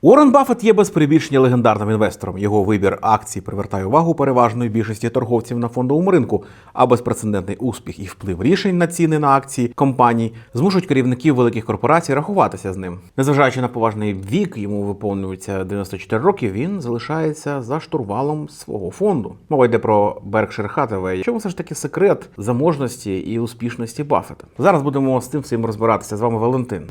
Уоррен Баффет є без перебільшення легендарним інвестором. Його вибір акцій привертає увагу переважної більшості торговців на фондовому ринку, а безпрецедентний успіх і вплив рішень на ціни на акції компаній змушують керівників великих корпорацій рахуватися з ним. Незважаючи на поважний вік, йому виповнюється 94 роки. Він залишається за штурвалом свого фонду. Мова йде про Berkshire Hathaway. Чому все ж таки секрет заможності і успішності Баффета? Зараз будемо з тим всім розбиратися. З вами Валентин.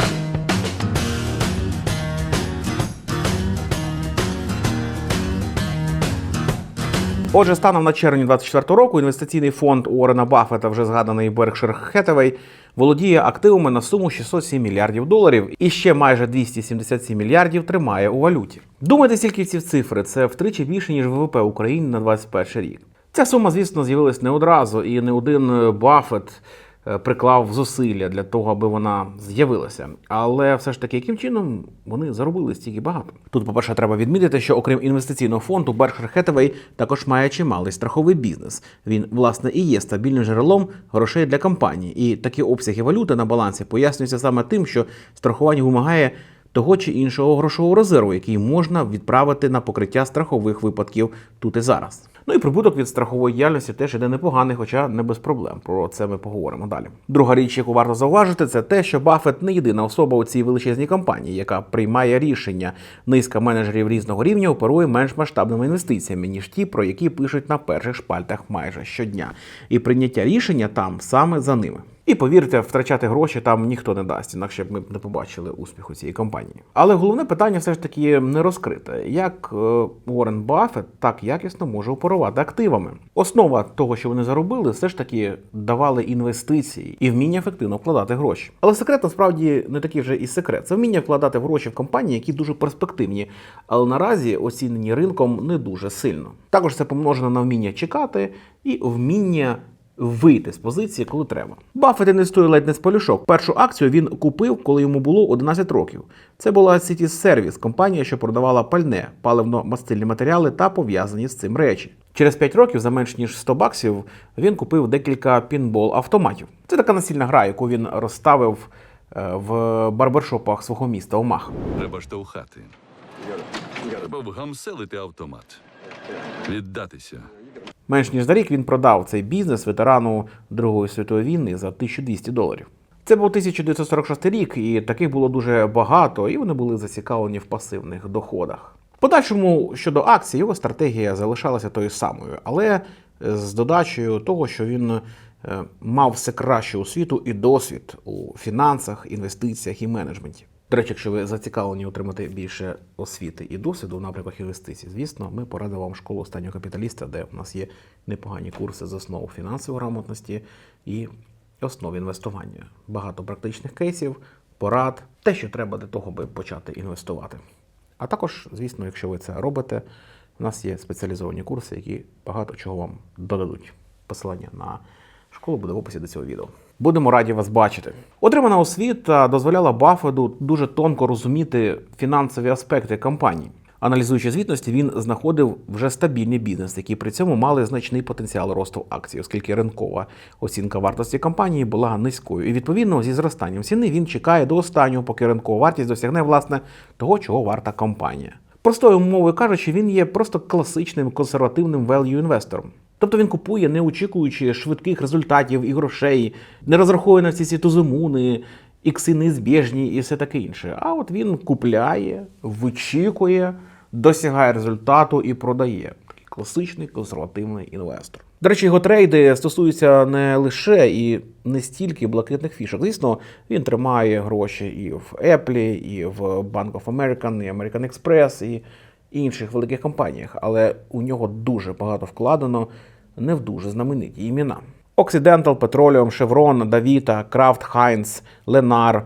Отже, станом на червні 2024 року інвестиційний фонд Уоррена Баффета, вже згаданий Berkshire Hathaway, володіє активами на суму 607 мільярдів доларів і ще майже 277 мільярдів тримає у валюті. Думайте, скільки ці цифри це втричі більше ніж ВВП України на 2021 рік. Ця сума, звісно, з'явилась не одразу, і не один Баффет приклав зусилля для того, аби вона з'явилася. Але все ж таки, яким чином вони заробили стільки багато? Тут, по-перше, треба відмітити, що окрім інвестиційного фонду, Berkshire Hathaway також має чималий страховий бізнес. Він, власне, і є стабільним джерелом грошей для компанії. І такі обсяги валюти на балансі пояснюються саме тим, що страхування вимагає того чи іншого грошового резерву, який можна відправити на покриття страхових випадків тут і зараз. Ну і прибуток від страхової діяльності теж іде непоганий, хоча не без проблем. Про це ми поговоримо далі. Друга річ, яку варто зауважити, це те, що Баффет не єдина особа у цій величезній компанії, яка приймає рішення. Низка менеджерів різного рівня оперує менш масштабними інвестиціями, ніж ті, про які пишуть на перших шпальтах майже щодня. І прийняття рішення там саме за ними. І повірте, втрачати гроші там ніхто не дасть, інакше б ми не побачили успіху цієї компанії. Але головне питання все ж таки не розкрите. Як е, Уоррен Баффет так якісно може оперувати активами? Основа того, що вони заробили, все ж таки давали інвестиції і вміння ефективно вкладати гроші. Але секрет насправді не такий вже і секрет. Це вміння вкладати гроші в компанії, які дуже перспективні, але наразі оцінені ринком не дуже сильно. Також це помножено на вміння чекати і вміння вийти з позиції, коли треба. Баффет інвестує ледь не з полюшок. Першу акцію він купив, коли йому було 11 років. Це була City Service, компанія, що продавала пальне, паливно-мастильні матеріали та пов'язані з цим речі. Через 5 років, за менш ніж 100 баксів, він купив декілька пінбол автоматів. Це така насильна гра, яку він розставив е, в барбершопах свого міста Омаха. Треба штовхати. Треба вгамселити автомат. Віддатися. Менш ніж за рік він продав цей бізнес ветерану Другої світової війни за 1200 доларів. Це був 1946 рік, і таких було дуже багато, і вони були зацікавлені в пасивних доходах. Подальшому щодо акцій, його стратегія залишалася тою самою, але з додачею того, що він е, мав все кращу освіту і досвід у фінансах, інвестиціях і менеджменті. До речі, якщо ви зацікавлені отримати більше освіти і досвіду в напрямках інвестицій, звісно, ми порадимо вам школу останнього капіталіста, де у нас є непогані курси з основ фінансової грамотності і основ інвестування. Багато практичних кейсів, порад, те, що треба для того, аби почати інвестувати. А також, звісно, якщо ви це робите, у нас є спеціалізовані курси, які багато чого вам додадуть. Посилання на школу буде в описі до цього відео. Будемо раді вас бачити. Отримана освіта дозволяла Баффеду дуже тонко розуміти фінансові аспекти компанії. Аналізуючи звітності, він знаходив вже стабільний бізнес, які при цьому мали значний потенціал росту акцій, оскільки ринкова оцінка вартості компанії була низькою. І відповідно зі зростанням ціни він чекає до останнього, поки ринкова вартість досягне власне того, чого варта компанія. Простою мовою кажучи, він є просто класичним консервативним value інвестором. Тобто він купує, не очікуючи швидких результатів і грошей, не розраховує на всі ці тузумуни, ікси неізбіжні і все таке інше. А от він купляє, вичікує, досягає результату і продає. Такий класичний консервативний інвестор. До речі, його трейди стосуються не лише і не стільки блакитних фішок. Звісно, він тримає гроші і в Apple, і в Bank of America, і American Express, і інших великих компаніях, але у нього дуже багато вкладено не в дуже знамениті імена. Occidental, Petroleum, Chevron, Davita, Kraft Heinz, Lennar,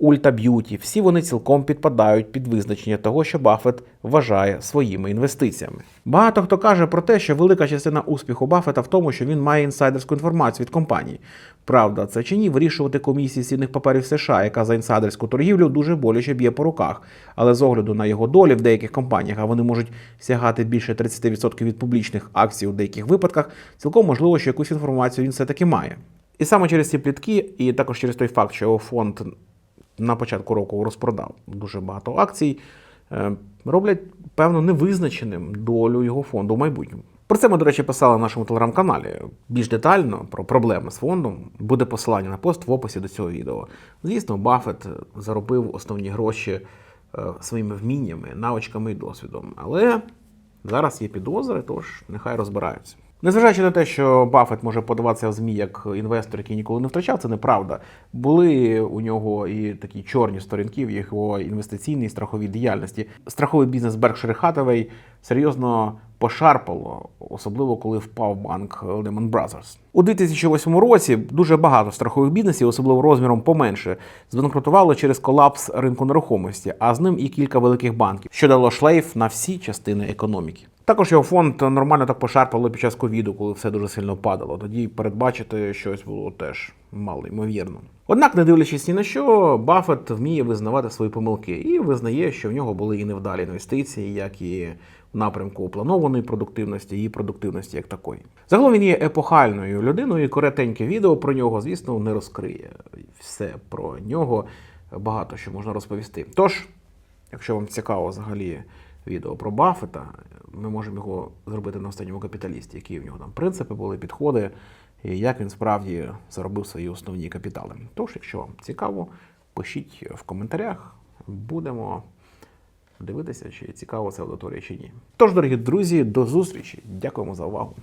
Ulta Beauty – всі вони цілком підпадають під визначення того, що Баффет вважає своїми інвестиціями. Багато хто каже про те, що велика частина успіху Баффета в тому, що він має інсайдерську інформацію від компанії. Правда, це чи ні вирішувати комісії цінних паперів США, яка за інсайдерську торгівлю дуже боляче б'є по руках. Але з огляду на його долі в деяких компаніях, а вони можуть сягати більше 30% від публічних акцій у деяких випадках, цілком можливо, що якусь інформацію він все-таки має. І саме через ці плітки, і також через той факт, що його фонд на початку року розпродав дуже багато акцій. е, роблять певно невизначеним долю його фонду в майбутньому. Про це ми, до речі, писали на нашому телеграм-каналі. Більш детально про проблеми з фондом буде посилання на пост в описі до цього відео. Звісно, Баффет заробив основні гроші е, своїми вміннями, навичками і досвідом. Але зараз є підозри, тож нехай розбираються. Незважаючи на те, що Баффет може подаватися в ЗМІ як інвестор, який ніколи не втрачав, це неправда. Були у нього і такі чорні сторінки в його інвестиційній страховій діяльності. Страховий бізнес Berkshire Hathaway серйозно пошарпало, особливо коли впав банк Lehman Brothers. У 2008 році дуже багато страхових бізнесів, особливо розміром поменше, збанкрутувало через колапс ринку нерухомості, а з ним і кілька великих банків, що дало шлейф на всі частини економіки. Також його фонд нормально так пошарпало під час ковіду, коли все дуже сильно падало. Тоді передбачити щось було теж мало ймовірно. Однак, не дивлячись ні на що, Баффет вміє визнавати свої помилки і визнає, що в нього були і невдалі інвестиції, як і в напрямку планованої продуктивності і продуктивності як такої. Загалом він є епохальною людиною, і коротеньке відео про нього, звісно, не розкриє все про нього. Багато що можна розповісти. Тож, якщо вам цікаво взагалі відео про Баффета, ми можемо його зробити на останньому капіталісті, які в нього там принципи були, підходи, і як він справді заробив свої основні капітали. Тож, якщо вам цікаво, пишіть в коментарях, будемо дивитися, чи цікаво це аудиторія чи ні. Тож, дорогі друзі, до зустрічі. Дякуємо за увагу.